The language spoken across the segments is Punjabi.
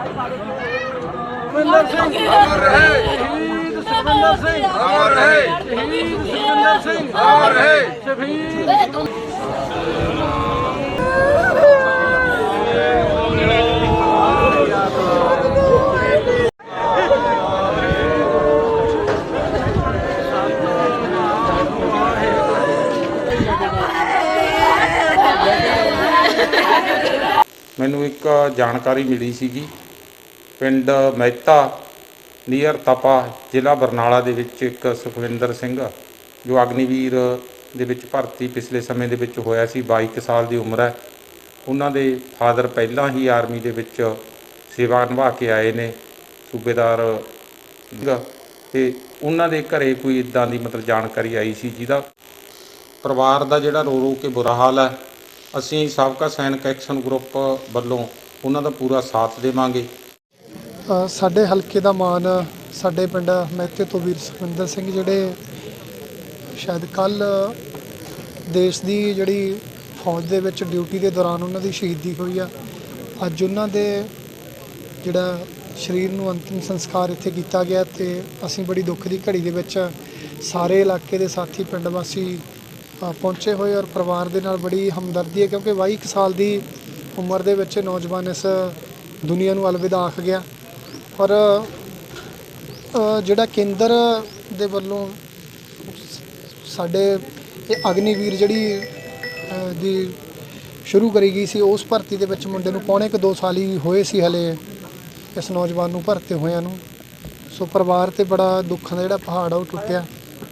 ਸੁਖਵਿੰਦਰ ਸਿੰਘ ਅਮਰ ਰਹੇ। ਸ਼ਹੀਦ ਸੁਖਵਿੰਦਰ ਸਿੰਘ ਅਮਰ ਰਹੇ। ਸ਼ਹੀਦ ਸੁਖਵਿੰਦਰ ਸਿੰਘ ਅਮਰ ਰਹੇ। ਸ਼ਹੀਦ ਮੈਨੂੰ ਇੱਕ ਜਾਣਕਾਰੀ ਮਿਲੀ ਸੀਗੀ ਪਿੰਡ ਮਹਿਤਾ, ਨੀਅਰ ਤਪਾ, ਜ਼ਿਲ੍ਹਾ ਬਰਨਾਲਾ ਦੇ ਵਿੱਚ ਇੱਕ ਸੁਖਵਿੰਦਰ ਸਿੰਘ, ਜੋ ਅਗਨੀਵੀਰ ਦੇ ਵਿੱਚ ਭਰਤੀ ਪਿਛਲੇ ਸਮੇਂ ਦੇ ਵਿੱਚ ਹੋਇਆ ਸੀ 22 ਕੁ ਸਾਲ ਦੀ ਉਮਰ ਹੈ। ਉਹਨਾਂ ਦੇ ਫਾਦਰ ਪਹਿਲਾਂ ਹੀ ਆਰਮੀ ਦੇ ਵਿੱਚ ਸੇਵਾ ਨਿਭਾ ਕੇ ਆਏ ਨੇ, ਸੂਬੇਦਾਰ ਸੀਗਾ। ਤੇ ਉਹਨਾਂ ਦੇ ਘਰੇ ਕੋਈ ਇਦਾਂ ਦੀ ਮਤਲਬ ਜਾਣਕਾਰੀ ਆਈ ਸੀ ਜਿਹਦਾ ਪਰਿਵਾਰ ਦਾ ਜਿਹੜਾ ਰੋ ਰੋ ਕੇ ਬੁਰਾ ਹਾਲ ਹੈ, ਅਸੀਂ ਸਾਬਕਾ ਸੈਨਿਕ ਐਕਸ਼ਨ ਗਰੁੱਪ ਵੱਲੋਂ ਉਹਨਾਂ ਦਾ ਪੂਰਾ ਸਾਥ ਦੇਵਾਂਗੇ। ਸਾਡੇ ਹਲਕੇ ਦਾ ਮਾਨ ਸਾਡੇ ਪਿੰਡ ਮਹਿਤੇ ਤੋਂ ਵੀਰ ਸੁਖਵਿੰਦਰ ਸਿੰਘ ਜਿਹੜੇ ਸ਼ਾਇਦ ਕੱਲ ਦੇਸ਼ ਦੀ ਜਿਹੜੀ ਫੌਜ ਦੇ ਵਿੱਚ ਡਿਊਟੀ ਦੇ ਦੌਰਾਨ ਉਹਨਾਂ ਦੀ ਸ਼ਹੀਦੀ ਹੋਈ ਆ। ਅੱਜ ਉਹਨਾਂ ਦੇ ਜਿਹੜਾ ਸਰੀਰ ਨੂੰ ਅੰਤਿਮ ਸੰਸਕਾਰ ਇੱਥੇ ਕੀਤਾ ਗਿਆ ਤੇ ਅਸੀਂ ਬੜੀ ਦੁੱਖ ਦੀ ਘੜੀ ਦੇ ਵਿੱਚ ਸਾਰੇ ਇਲਾਕੇ ਦੇ ਸਾਥੀ, ਪਿੰਡ ਵਾਸੀ ਪਹੁੰਚੇ ਹੋਏ ਔਰ ਪਰਿਵਾਰ ਦੇ ਨਾਲ ਬੜੀ ਹਮਦਰਦੀ ਹੈ ਕਿਉਂਕਿ 22 ਕੁ ਸਾਲ ਦੀ ਉਮਰ ਦੇ ਵਿੱਚ ਨੌਜਵਾਨ ਇਸ ਦੁਨੀਆ ਨੂੰ ਅਲਵਿਦਾ ਆਖ ਗਿਆ। ਪਰ ਜਿਹੜਾ ਕੇਂਦਰ ਦੇ ਵੱਲੋਂ ਸਾਡੇ ਇਹ ਅਗਨੀਵੀਰ ਜਿਹੜੀ ਦੀ ਸ਼ੁਰੂ ਕਰੀ ਗਈ ਸੀ, ਉਸ ਭਰਤੀ ਦੇ ਵਿੱਚ ਮੁੰਡੇ ਨੂੰ ਪੌਣੇ ਕੁ 2 ਸਾਲ ਹੀ ਹੋਏ ਸੀ ਹਲੇ ਇਸ ਨੌਜਵਾਨ ਨੂੰ ਭਰਤੇ ਹੋਇਆਂ ਨੂੰ। ਸੋ ਪਰਿਵਾਰ ਤੇ ਬੜਾ ਦੁੱਖਾਂ ਦਾ ਜਿਹੜਾ ਪਹਾੜ ਆ, ਉਹ ਟੁੱਟਿਆ।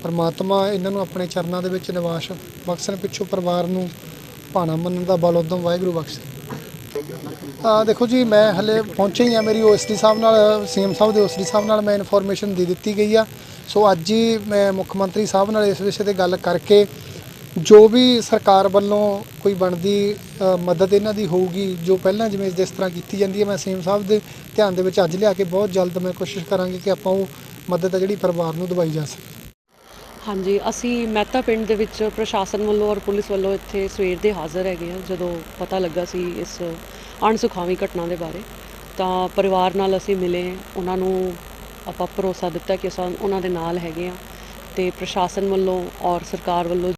ਪਰਮਾਤਮਾ ਇਹਨਾਂ ਨੂੰ ਆਪਣੇ ਚਰਨਾਂ ਦੇ ਵਿੱਚ ਨਿਵਾਸ ਬਖਸ਼ਣ ਪਿੱਛੋਂ ਪਰਿਵਾਰ ਨੂੰ ਭਾਣਾ ਮੰਨਣ ਦਾ ਬਲ ਉਦਮ ਵਾਹਿਗੁਰੂ ਬਖਸ਼ੇ। ਦੇਖੋ ਜੀ, ਮੈਂ ਹਲੇ ਪਹੁੰਚੇ ਹੀ ਆ ਮੇਰੀ ਓਐਸਡੀ ਸਾਹਿਬ ਨਾਲ ਸੀਐਮ ਸਾਹਿਬ ਦੇ ਓਐਸਡੀ ਸਾਹਿਬ ਨਾਲ ਮੈਂ ਇਨਫੋਰਮੇਸ਼ਨ ਦੇ ਦਿੱਤੀ ਗਈ ਆ। ਸੋ ਅੱਜ ਹੀ ਮੈਂ ਮੁੱਖ ਮੰਤਰੀ ਸਾਹਿਬ ਨਾਲ ਇਸ ਵਿਸ਼ੇ ਤੇ ਗੱਲ ਕਰਕੇ ਜੋ ਵੀ ਸਰਕਾਰ ਵੱਲੋਂ ਕੋਈ ਬਣਦੀ ਮਦਦ ਇਹਨਾਂ ਦੀ ਹੋਊਗੀ, ਜੋ ਪਹਿਲਾਂ ਜਿਵੇਂ ਜਿਸ ਤਰ੍ਹਾਂ ਕੀਤੀ ਜਾਂਦੀ ਹੈ ਮੈਂ ਸੀਐਮ ਸਾਹਿਬ ਦੇ ਧਿਆਨ ਦੇ ਵਿੱਚ ਅੱਜ ਲਿਆ ਕੇ ਬਹੁਤ ਜਲਦ ਮੈਂ ਕੋਸ਼ਿਸ਼ ਕਰਾਂਗੇ ਕਿ ਆਪਾਂ ਉਹ ਮਦਦ ਆ ਜਿਹੜੀ ਪਰਿਵਾਰ ਨੂੰ ਦਵਾਈ ਜਾ ਸਕੇ। ਹਾਂਜੀ, ਅਸੀਂ ਮਹਿਤਾ ਪਿੰਡ ਦੇ ਵਿੱਚ ਪ੍ਰਸ਼ਾਸਨ ਵੱਲੋਂ ਔਰ ਪੁਲਿਸ ਵੱਲੋਂ ਇੱਥੇ ਸਵੇਰ ਦੇ ਹਾਜ਼ਰ ਹੈਗੇ ਆ, ਜਦੋਂ ਪਤਾ ਲੱਗਾ ਸੀ ਇਸ ਅਣਸੁਖਾਵੀ ਘਟਨਾ ਦੇ ਬਾਰੇ। ਤਾਂ ਪਰਿਵਾਰ ਨਾਲ ਅਸੀਂ ਮਿਲੇ, ਉਹਨਾਂ ਨੂੰ ਆਪਾਂ ਭਰੋਸਾ ਦਿੱਤਾ ਕਿ ਅਸੀਂ ਉਹਨਾਂ ਦੇ ਨਾਲ ਹੈਗੇ ਆ ਤੇ ਪ੍ਰਸ਼ਾਸਨ ਵੱਲੋਂ ਔਰ ਸਰਕਾਰ ਵੱਲੋਂ